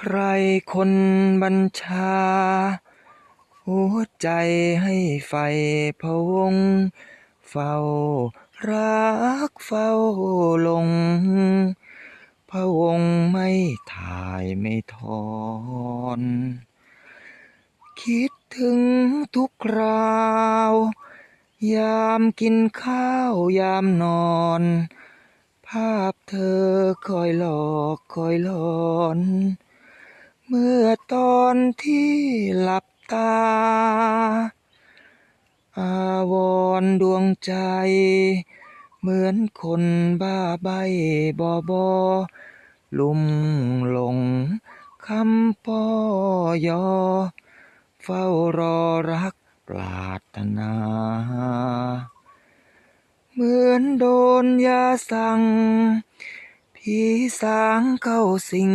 ใครคนบัญชา หัวใจให้ไฟพะวง เฝ้ารักเฝ้าลงพะวงไม่ถ่ายไม่ถอน คิดถึงทุกคราว ยามกินข้าวยามนอน ภาพเธอคอยหลอกคอยหลอน เมื่อตอนที่หลับตา อาวรดวงใจ เหมือนคนบ้าใบ บอบอลุ่มหลงคำป้อยอ เฝ้ารอรักปรารถนา เหมือนโดนยาสั่ง ผีสางเข้าสิง